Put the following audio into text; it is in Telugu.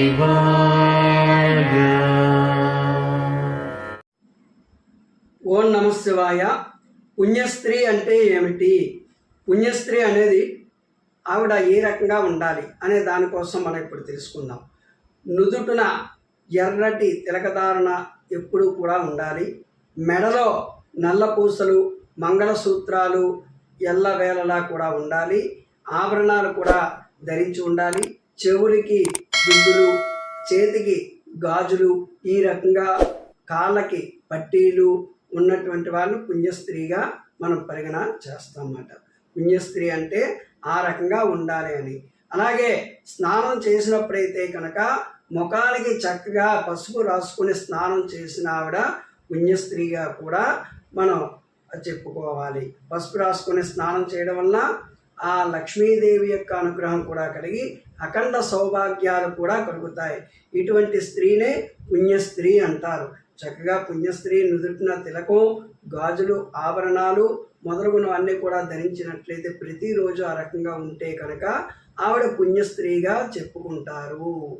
ఓం నమ శివాయ. పుణ్యస్త్రీ అంటే ఏమిటి? పుణ్యస్త్రీ అనేది ఆవిడ ఏ రకంగా ఉండాలి అనే దానికోసం మనం ఇప్పుడు తెలుసుకుందాం. నుదుటున ఎర్రటి తిలకధారణ ఎప్పుడూ కూడా ఉండాలి. మెడలో నల్ల పూసలు మంగళసూత్రాలు ఎల్లవేళలా కూడా ఉండాలి. ఆభరణాలు కూడా ధరించి ఉండాలి. చెవులకి దుద్దులు చేతికి గాజులు ఈ రకంగా కాళ్ళకి పట్టీలు ఉన్నటువంటి వాళ్ళు పుణ్యస్త్రీగా మనం పరిగణ చేస్తామన్నమాట. పుణ్యస్త్రీ అంటే ఆ రకంగా ఉండాలి అని. అలాగే స్నానం చేసినప్పుడైతే కనుక ముఖానికి చక్కగా పసుపు రాసుకుని స్నానం చేసిన ఆవిడ పుణ్యస్త్రీగా కూడా మనం చెప్పుకోవాలి. పసుపు రాసుకుని స్నానం చేయడం వల్ల ఆ లక్ష్మీదేవి యొక్క అనుగ్రహం కూడా కలిగి అఖండ సౌభాగ్యాలు కూడా కలుగుతాయి. ఇటువంటి స్త్రీనే పుణ్యస్త్రీ అంటారు. చక్కగా పుణ్యస్త్రీ నుదుటిన తిలకం గాజులు ఆభరణాలు మొదలగునవన్నీ కూడా ధరించినట్లయితే ప్రతిరోజు ఆ రకంగా ఉంటే కనుక ఆవిడ పుణ్యస్త్రీగా చెప్పుకుంటారు.